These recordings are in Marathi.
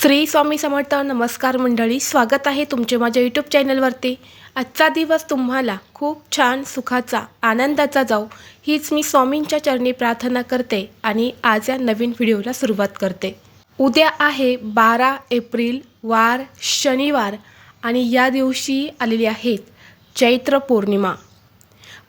श्री स्वामी समर्थ नमस्कार मंडळी स्वागत आहे तुमचे माझ्या यूट्यूब चॅनलवरती आजचा दिवस तुम्हाला खूप छान सुखाचा आनंदाचा जाऊ हीच मी स्वामींच्या चरणी प्रार्थना करते आणि आज या नवीन व्हिडिओला सुरुवात करते. उद्या आहे बारा एप्रिल वार शनिवार आणि या दिवशी आलेली आहेत चैत्र पौर्णिमा.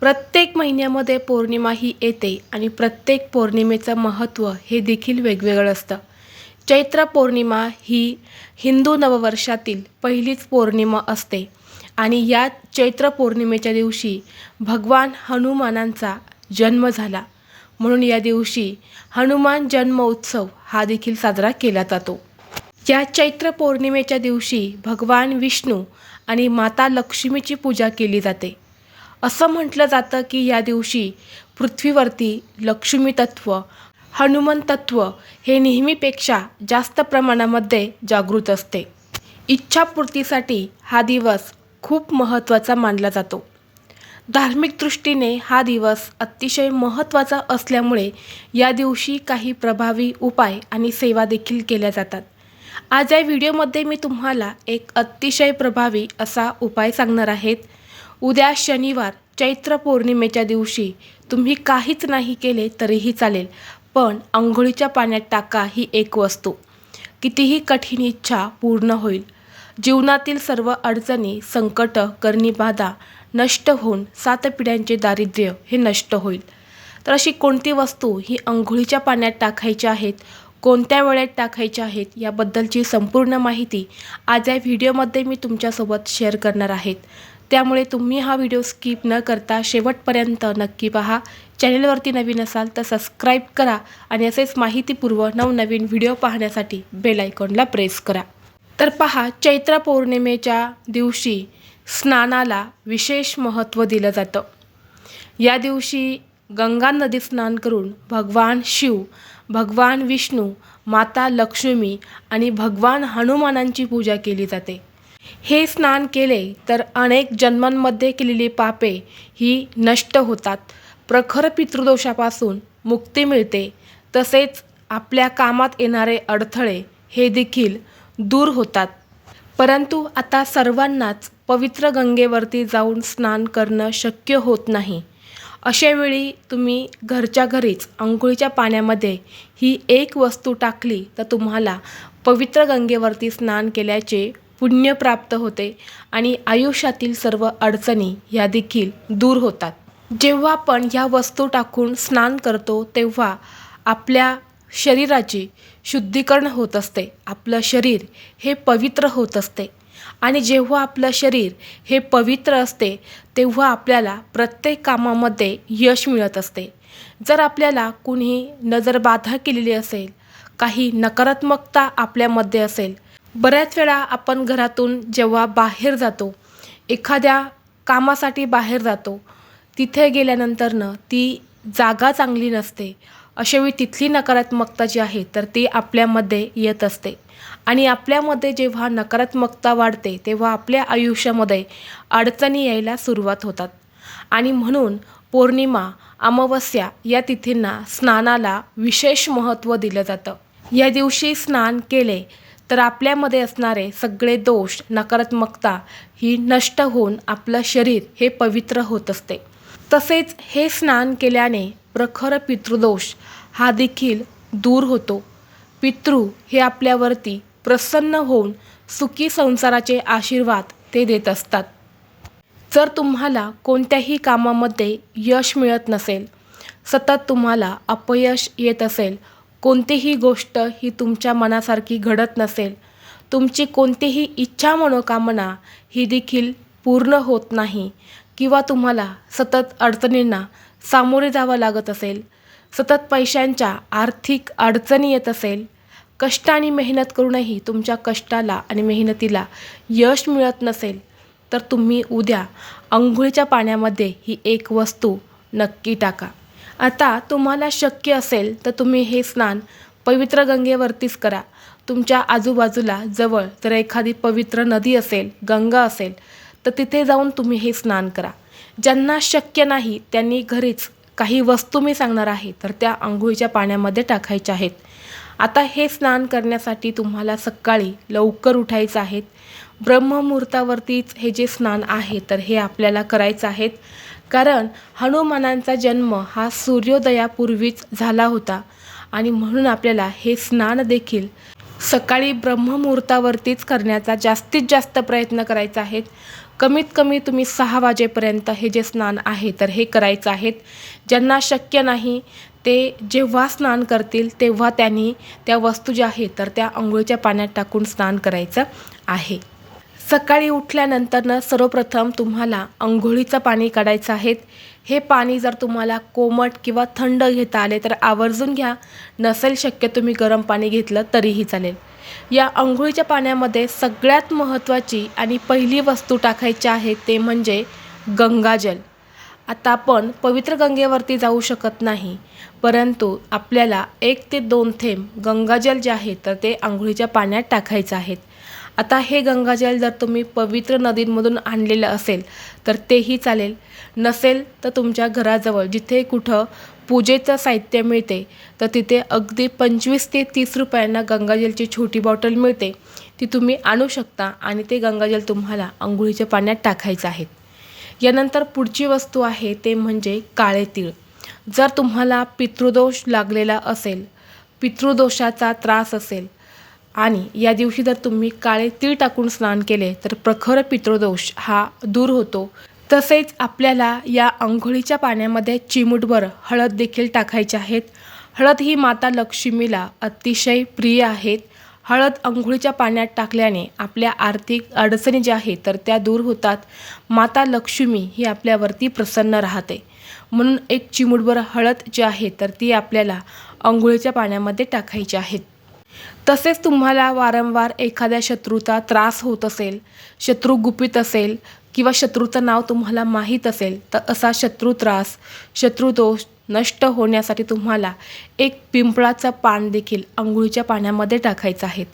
प्रत्येक महिन्यामध्ये पौर्णिमा ही येते आणि प्रत्येक पौर्णिमेचं महत्त्व हे देखील वेगवेगळं असतं. चैत्र पौर्णिमा ही हिंदू नववर्षातील पहिलीच पौर्णिमा असते. आणि या चैत्र पौर्णिमेच्या दिवशी भगवान हनुमानांचा जन्म झाला. म्हणून या दिवशी हनुमान जन्म उत्सव हा देखील साजरा केला जातो. या चैत्र पौर्णिमेच्या दिवशी भगवान विष्णू आणि माता लक्ष्मीची पूजा केली जाते. असं म्हटलं जातं की या दिवशी पृथ्वीवरती लक्ष्मी तत्व हनुमान तत्व हे नेहमीपेक्षा जास्त प्रमाणामध्ये जागृत असते. इच्छापूर्तीसाठी हा दिवस खूप महत्त्वाचा मानला जातो. धार्मिक दृष्टीने हा दिवस अतिशय महत्त्वाचा असल्यामुळे या दिवशी काही प्रभावी उपाय आणि सेवा देखील केल्या जातात. आज या व्हिडिओमध्ये मी तुम्हाला एक अतिशय प्रभावी असा उपाय सांगणार आहेत. उद्या शनिवार चैत्र पौर्णिमेच्या दिवशी तुम्ही काहीच नाही केले तरीही चालेल. पण आंघोळीच्या पाण्यात टाका ही एक वस्तू. कितीही कठीण इच्छा पूर्ण होईल. जीवनातील सर्व अडचणी संकट करणीबाधा नष्ट होऊन सात पिढ्यांचे दारिद्र्य हे नष्ट होईल. तर अशी कोणती वस्तू ही अंघोळीच्या पाण्यात टाकायची आहेत कोणत्या वेळेत टाकायच्या आहेत याबद्दलची संपूर्ण माहिती आज या व्हिडिओमध्ये मी तुमच्यासोबत शेअर करणार आहेत. त्यामुळे तुम्ही हा व्हिडिओ स्किप न करता शेवटपर्यंत नक्की पहा. चॅनलवरती नवीन असाल तर सबस्क्राईब करा आणि असेच माहितीपूर्व नवनवीन व्हिडिओ पाहण्यासाठी बेल आयकॉनला प्रेस करा. तर पहा चैत्र पौर्णिमेच्या दिवशी स्नानाला विशेष महत्त्व दिलं जातं. या दिवशी गंगा नदीत स्नान करून भगवान शिव भगवान विष्णू माता लक्ष्मी आणि भगवान हनुमानांची पूजा केली जाते. हे स्नान केले तर अनेक जन्मांमध्ये केलेली पापे ही नष्ट होतात. प्रखर पितृदोषापासून मुक्ती मिळते. तसेच आपल्या कामात येणारे अडथळे हे देखील दूर होतात. परंतु आता सर्वांनाच पवित्र गंगेवरती जाऊन स्नान करणं शक्य होत नाही. अशावेळी तुम्ही घरच्या घरीच अंघोळीच्या पाण्यामध्ये ही एक वस्तू टाकली तर तुम्हाला पवित्र गंगेवरती स्नान केल्याचे पुण्य प्राप्त होते आणि आयुष्यातील सर्व अडचणी या देखील दूर होतात. जेव्हा आपण ह्या वस्तू टाकून स्नान करतो तेव्हा आपल्या शरीराची शुद्धीकरण होत असते. आपलं शरीर हे पवित्र होत असते. आणि जेव्हा आपलं शरीर हे पवित्र असते तेव्हा आपल्याला प्रत्येक कामामध्ये यश मिळत असते. जर आपल्याला कुणी नजरबाधा केलेली असेल काही नकारात्मकता आपल्यामध्ये असेल बऱ्याच वेळा आपण घरातून जेव्हा बाहेर जातो एखाद्या कामासाठी बाहेर जातो तिथे गेल्यानंतरनं ती जागा चांगली नसते. अशावेळी तिथली नकारात्मकता जी आहे तर ती आपल्यामध्ये येत असते. आणि आपल्यामध्ये जेव्हा नकारात्मकता वाढते तेव्हा आपल्या आयुष्यामध्ये अडचणी यायला सुरुवात होतात. आणि म्हणून पौर्णिमा अमावस्या या तिथींना स्नानाला विशेष महत्त्व दिलं जातं. या दिवशी स्नान केले तर आपल्यामध्ये असणारे सगळे दोष नकारात्मकता ही नष्ट होऊन आपलं शरीर हे पवित्र होत असते. तसेच हे स्नान केल्याने प्रखर पितृदोष हा देखील दूर होतो. पितृ हे आपल्यावरती प्रसन्न होऊन सुखी संसाराचे आशीर्वाद ते देत असतात. जर तुम्हाला कोणत्याही कामामध्ये यश मिळत नसेल सतत तुम्हाला अपयश येत असेल कोणतीही गोष्ट ही तुमच्या मनासारखी घडत नसेल. तुमची कोणतीही इच्छा मनोकामना ही देखील पूर्ण होत नाही किंवा तुम्हाला सतत अडचणींना सामोरे जावं लागत असेल. सतत पैशांच्या आर्थिक अडचणी येत असेल. कष्ट आणि मेहनत करूनही तुमच्या कष्टाला आणि मेहनतीला यश मिळत नसेल तर तुम्ही उद्या आंघोळीच्या पाण्यामध्ये ही एक वस्तू नक्की टाका. आता तुम्हाला शक्य असेल तर तुम्ही हे स्नान पवित्र गंगेवरतीच करा. तुमच्या आजूबाजूला जवळ जर एखादी पवित्र नदी असेल गंगा असेल तर तिथे जाऊन तुम्ही हे स्नान करा. ज्यांना शक्य नाही त्यांनी घरीच काही वस्तू मी सांगणार आहे तर त्या आंघोळीच्या पाण्यामध्ये टाकायच्या आहेत. आता हे स्नान करण्यासाठी तुम्हाला सकाळी लवकर उठायचं आहे. ब्रह्ममुहूर्तावरतीच हे जे स्नान आहे तर हे आपल्याला करायचं आहेत कारण हनुमानांचा जन्म हा सूर्योदयापूर्वीच झाला होता. आणि म्हणून आपल्याला हे स्नान देखील सकाळी ब्रह्ममुहूर्तावरतीच करण्याचा जास्तीत जास्त प्रयत्न करायचा आहे. कमीत कमी तुम्ही सहा वाजेपर्यंत हे जे स्नान आहे तर हे करायचं आहेत ज्यांना शक्य नाही ते जेव्हा स्नान करतील तेव्हा त्यांनी त्या वस्तू ज्या आहेत तर त्या आंघोळीच्या पाण्यात टाकून स्नान करायचं आहे. सकाळी उठल्यानंतरनं सर्वप्रथम तुम्हाला अंघोळीचं पाणी काढायचं आहे. हे पाणी जर तुम्हाला कोमट किंवा थंड घेता आले तर आवर्जून घ्या. नसेल शक्य तुम्ही गरम पाणी घेतलं तरीही चालेल. या अंघोळीच्या पाण्यामध्ये सगळ्यात महत्त्वाची आणि पहिली वस्तू टाकायची आहे ते म्हणजे गंगाजल आता आपण पवित्र गंगेवरती जाऊ शकत नाही परंतु आपल्याला एक ते दोन थेंब गंगाजल जे आहे तर ते आंघोळीच्या पाण्यात टाकायचं आहेत आता हे गंगाजल जर तुम्ही पवित्र नदींमधून आणलेलं असेल तर तेही चालेल. नसेल तर तुमच्या घराजवळ जिथे कुठं पूजेचं साहित्य मिळते तर तिथे अगदी पंचवीस ते तीस रुपयांना गंगाजलची छोटी बॉटल मिळते. ती तुम्ही आणू शकता आणि ते गंगाजल तुम्हाला आंघोळीच्या पाण्यात टाकायचं आहे. यानंतर पुढची वस्तू आहे ते म्हणजे काळे तीळ. जर तुम्हाला पितृदोष लागलेला असेल पितृदोषाचा त्रास असेल आणि या दिवशी जर तुम्ही काळे तीळ टाकून स्नान केले तर प्रखर पितृदोष हा दूर होतो. तसेच आपल्याला या आंघोळीच्या पाण्यामध्ये चिमूटभर हळद देखील टाकायची आहेत. हळद ही माता लक्ष्मीला अतिशय प्रिय आहेत. हळद अंघोळीच्या पाण्यात टाकल्याने आपल्या आर्थिक अडचणी ज्या आहेत तर त्या दूर होतात. माता लक्ष्मी ही आपल्यावरती प्रसन्न राहते. म्हणून एक चिमूटभर हळद जी आहे तर ती आपल्याला अंघोळीच्या पाण्यामध्ये टाकायची आहेत. तसेच तुम्हाला वारंवार एखाद्या शत्रूचा त्रास होत असेल शत्रू गुपित असेल किंवा शत्रूचं नाव तुम्हाला माहीत असेल तर असा शत्रू त्रास शत्रुदोष नष्ट होण्यासाठी तुम्हाला एक पिंपळाचं पान देखील आंघोळीच्या पाण्यामध्ये टाकायचं आहे.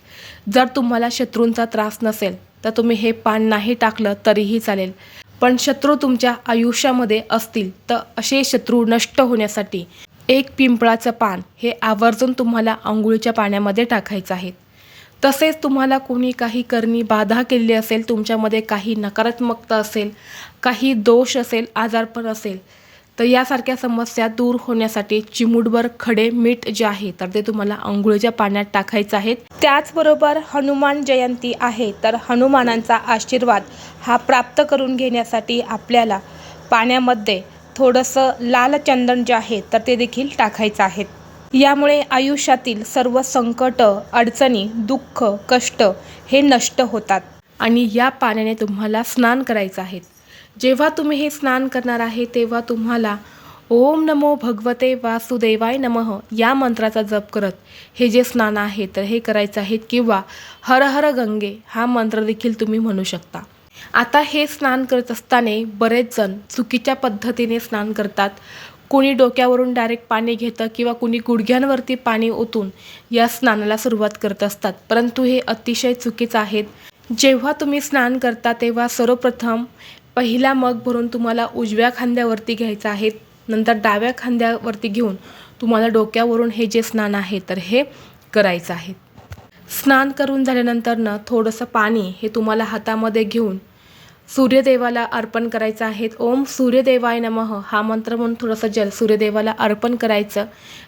जर तुम्हाला शत्रूंचा त्रास नसेल तर तुम्ही हे पान नाही टाकलं तरीही चालेल. पण शत्रू तुमच्या आयुष्यामध्ये असतील तर असे शत्रू नष्ट होण्यासाठी एक पिंपळाचं पान हे आवर्जून तुम्हाला आंघोळीच्या पाण्यामध्ये टाकायचं आहे. तसेच तुम्हाला कोणी काही करणी बाधा केलेली असेल तुमच्यामध्ये काही नकारात्मकता असेल काही दोष असेल आजारपण असेल तर यासारख्या समस्या दूर होण्यासाठी चिमूटभर खडे मीठ जे आहे तर ते तुम्हाला आंघोळीच्या पाण्यात टाकायचं आहे. त्याचबरोबर हनुमान जयंती आहे तर हनुमानांचा आशीर्वाद हा प्राप्त करून घेण्यासाठी आपल्याला पाण्यामध्ये थोडंसं लाल चंदन जे आहे तर ते देखील टाकायचं आहे. यामुळे आयुष्यातील सर्व संकट अडचणी दुःख कष्ट हे नष्ट होतात. आणि या पाण्याने तुम्हाला स्नान करायचं आहे. जेव्हा तुम्ही हे स्नान करणार आहे तेव्हा तुम्हाला ओम नमो भगवते वासुदेवाय नमः या मंत्राचा जप करत हे जे स्नान आहे तर हे करायचं आहे किंवा हर हर गंगे हा मंत्र देखील तुम्ही म्हणू शकता. आता हे स्नान करत असताना बरेच जण चुकीच्या पद्धतीने स्नान करतात. कोणी डोक्यावरून डायरेक्ट पाणी घेतं किंवा कुणी गुडघ्यांवरती पाणी ओतून या स्नानाला सुरुवात करत असतात. परंतु हे अतिशय चुकीचं आहेत जेव्हा तुम्ही स्नान करता तेव्हा सर्वप्रथम पहिला मग भरून तुम्हाला उजव्या खांद्यावरती घ्यायचं आहे. नंतर डाव्या खांद्यावरती घेऊन तुम्हाला डोक्यावरून हे जे स्नान आहे तर हे करायचं आहे. स्नान करून झाल्यानंतरनं थोडंसं पाणी हे तुम्हाला हातामध्ये घेऊन सूर्यदेवाला अर्पण करायचं आहे. ओम सूर्यदेवाय नमः. हा मंत्र म्हणून थोडंसं जल सूर्यदेवाला अर्पण करायचं.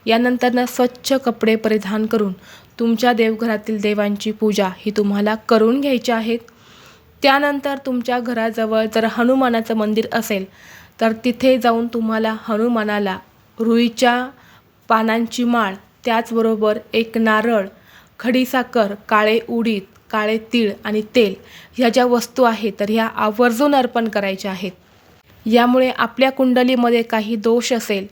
यानंतरनं स्वच्छ कपडे परिधान करून तुमच्या देवघरातील देवांची पूजा ही तुम्हाला करून घ्यायची आहेत त्यानंतर तुमच्या घराजवळ जर हनुमानाचं मंदिर असेल तर तिथे जाऊन तुम्हाला हनुमानाला रुईच्या पानांची माळ त्याचबरोबर एक नारळ खडीसाखर काळे उडीद काळे तीळ आणि तेल ह्या ज्या वस्तू आहेत तर ह्या आवर्जून अर्पण करायच्या आहेत. यामुळे आपल्या कुंडलीमध्ये काही दोष असेल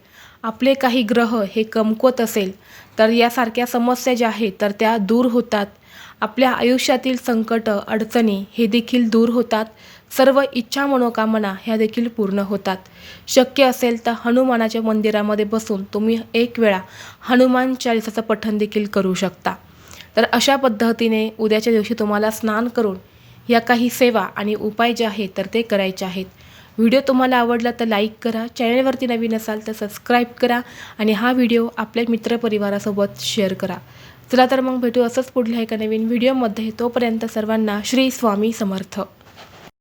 आपले काही ग्रह हे कमकुवत असेल तर यासारख्या समस्या ज्या आहेत तर त्या दूर होतात. आपल्या आयुष्यातील संकट अडचणी हे देखील दूर होतात. सर्व इच्छा मनोकामना ह्या देखील पूर्ण होतात. शक्य असेल तर हनुमानाच्या मंदिरामध्ये बसून तुम्ही एक वेळा हनुमान चालिसाचं पठण देखील करू शकता. तर अशा पद्धतीने उद्याच्या दिवशी तुम्हाला स्नान करून या काही सेवा आणि उपाय जे आहेत तर ते करायचे आहेत. व्हिडिओ तुम्हाला आवडला तर लाईक करा चॅनलवरती नवीन असाल तर सबस्क्राईब करा आणि हा व्हिडिओ आपल्या मित्रपरिवारासोबत शेअर करा. चला तर मग भेटू असंच पुढल्या एका नवीन व्हिडिओमध्ये. तोपर्यंत सर्वांना श्री स्वामी समर्थ.